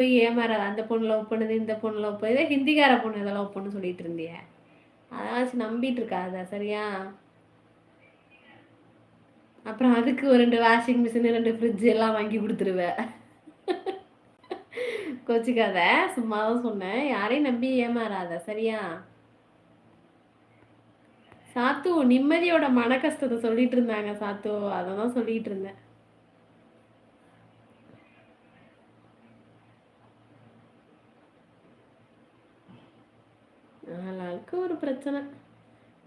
போய் ஏமாறாத அந்த பொண்ணு லவ் பண்ணுது இந்த பொண்ணு லவ் பண்ணுது. ஹிந்திக்கார பொண்ணு இதெல்லாம் லவ் பண்ணு சொல்லிட்டு இருந்திய. அதாச்சும் நம்பிட்டு இருக்காத சரியா? அப்புறம் அதுக்கு ஒரு ரெண்டு வாஷிங் மிஷின் ரெண்டு ஃப்ரிட்ஜ் எல்லாம் வாங்கி கொடுத்துருவேன் கோச்சிக்காத சும்மா தான் சொன்னேன். யாரையும் நம்பி ஏமாறாத சரியா? சாத்து நிம்மதியோட மன கஷ்டத்தை சொல்லிட்டு இருந்தாங்க சாத்து. அதை தான் சொல்லிட்டு இருந்தேன். ஆளாளுக்கு ஒரு பிரச்சனை.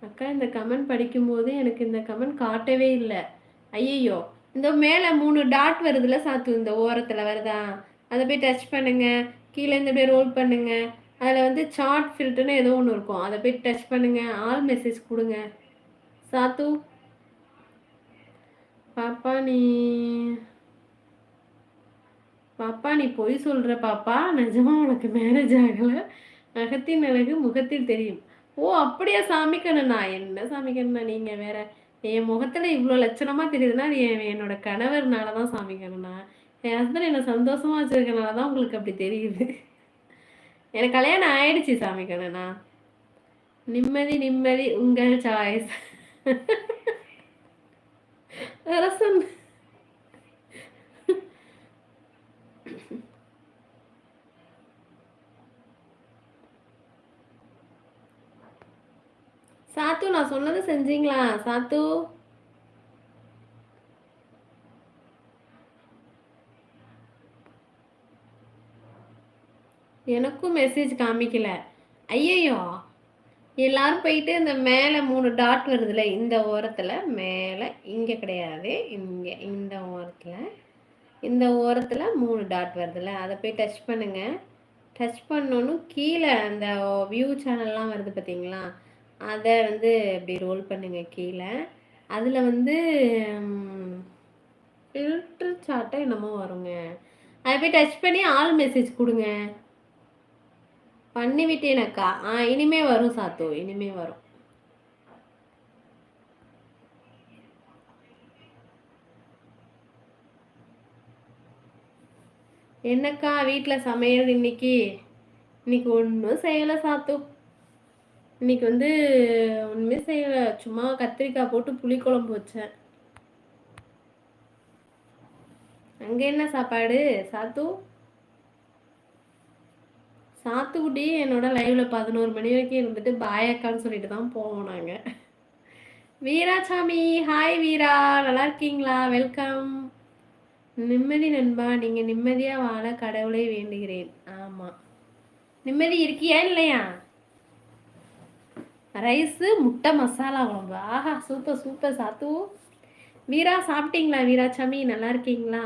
அக்கா இந்த கமெண்ட் படிக்கும்போது எனக்கு இந்த கமெண்ட் காட்டவே இல்லை. ஐயையோ இந்த மேலே மூணு டாட் வருதுல சாத்து இந்த ஓரத்தில் வருதா? அதை போய் டச் பண்ணுங்க. கீழே இந்த போய் ரோல் பண்ணுங்க. அதில் வந்து சார்ட் ஃபில்டர்னு ஏதோ ஒன்று இருக்கும். அதை போய் டச் பண்ணுங்க. ஆல் மெசேஜ் கொடுங்க. சாத்து. பாப்பா நீ பாப்பா நீ பொய் சொல்கிற பாப்பா. நிஜமாக உனக்கு மேரேஜ் ஆகலை. அகத்தின் அழகு முகத்தில் தெரியும். ஓ அப்படியா சாமி கண்ணனா என்ன சாமி கண்ணனா நீங்கள் வேற? என் முகத்தில் இவ்வளோ லட்சணமாக தெரியுதுன்னா அது என் என்னோட கணவர்னால தான் சாமி கண்ணனா என் ஹஸ்பண்ட் என்னை சந்தோஷமாக வச்சுருக்கனால தான் உங்களுக்கு அப்படி தெரியுது. எனக்கு கல்யாணம் ஆயிடுச்சு சாமி கண்ணனா நிம்மதி நிம்மதி உங்கள் சாய்ஸ் சாத்து நான் சொன்னதை செஞ்சீங்களா? சாத்து. எனக்கும் மெசேஜ் காமிக்கல. ஐயையோ. எல்லாரும் போயிட்டு இந்த மேலே மூணு டாட் வருதுல்ல இந்த ஓரத்தில். மேலே இங்கே கிடையாது. இங்கே இந்த ஓரத்தில். இந்த ஓரத்தில் மூணு டாட் வருதுல்ல அதை போய் டச் பண்ணுங்கள் டச் பண்ணோன்னு கீழே அந்த வியூ சேனல்லாம் வருது பார்த்தீங்களா அதை வந்து இப்படி ரோல் பண்ணுங்கள் கீழே. அதில் வந்து ஃபில்டர் சாட்டை என்னமோ வருங்க. அதை போய் டச் பண்ணி ஆல் மெசேஜ் கொடுங்க. பண்ணி விட்டேனக்கா ஆ இனிமே வரும் சாத்தோ இனிமே வரும். என்னக்கா வீட்டில் சமையல் இன்னைக்கு? இன்னைக்கு ஒன்றும் செய்யலை சாத்தோ. இன்னைக்கு வந்து ஒன்றுமே செய்யலை. சும்மா கத்திரிக்காய் போட்டு புளிக்குழம்பு வச்சேன். அங்கே என்ன சாப்பாடு? சாத்து? சாத்துக்குட்டி என்னோட லைவ்ல பதினோரு மணி வரைக்கும் இருந்துட்டு பாயக்கான்னு சொல்லிட்டு தான் போவோம் நாங்கள் வீராசாமி ஹாய் வீரா. நல்லா இருக்கீங்களா? வெல்கம் நிம்மதி நண்பா நீங்கள் நிம்மதியாக வாழ கடவுளை வேண்டுகிறேன். ஆமாம் நிம்மதி இருக்கியா இல்லையா? ரைஸு முட்டை மசாலா குழம்பு. ஆஹா சூப்பர் சூப்பர் சாத்து. வீரா சாப்பிட்டீங்களா வீராசாமி நல்லா இருக்கீங்களா?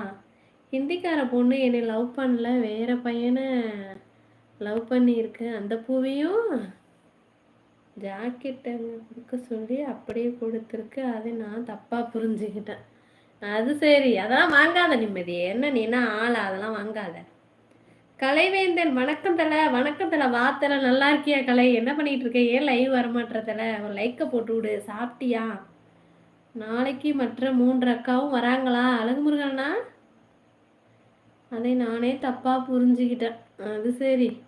ஹிந்திக்கார பொண்ணு என்னை லவ் பண்ணல. வேற பையனை லவ் பண்ணியிருக்கு. அந்த பூவையும் ஜாக்கெட்டை கொடுக்க சொல்லி அப்படியே கொடுத்துருக்கு. அதை நான் தப்பாக புரிஞ்சுக்கிட்டேன். அது சரி. அதெல்லாம் வாங்காத நிம்மதி என்ன நீ என்ன அதெல்லாம் வாங்காத. கலைவேந்தன் வணக்கம் தல வணக்கம் தல. வாத்தலை நல்லா இருக்கியா கலை? என்ன பண்ணிட்டு இருக்க? ஏன் லைவ் வரமாட்டுற ஒரு லைக்கை போட்டு விடு. சாப்பிட்டியா? நாளைக்கு மற்ற மூன்று அக்காவும் வராங்களா? அழகு முருகண்ணா அதை நானே தப்பாக புரிஞ்சுக்கிட்டேன். அது சரி.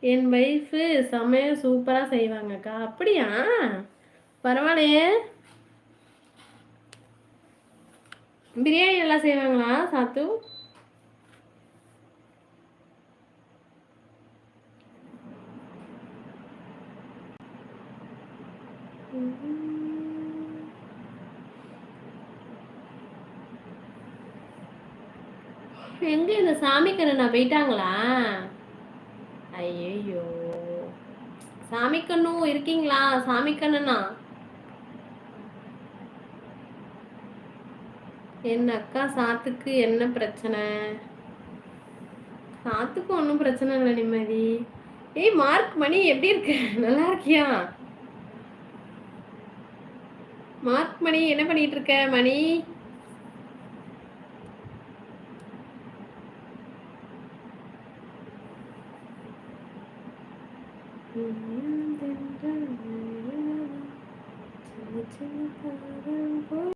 என் வைஃபு சமையல் சூப்பராக செய்வாங்கக்கா. அப்படியா? பரவாயில்லையே. பிரியாணி நல்லா செய்வாங்களா சாத்து? எங்க இந்த சாமி போயிட்டாங்களா? ஐயோ சாமி கண்ணும் இருக்கீங்களா சாமி என் அக்கா சாத்துக்கு என்ன பிரச்சனை? சாத்துக்கு ஒன்றும் பிரச்சனை இல்லை நிம்மதி. ஏய் மார்க் மணி எப்படி இருக்கு? நல்லா இருக்கியா? மார்க் மணி என்ன பண்ணிட்டு இருக்க மணி? சின்ன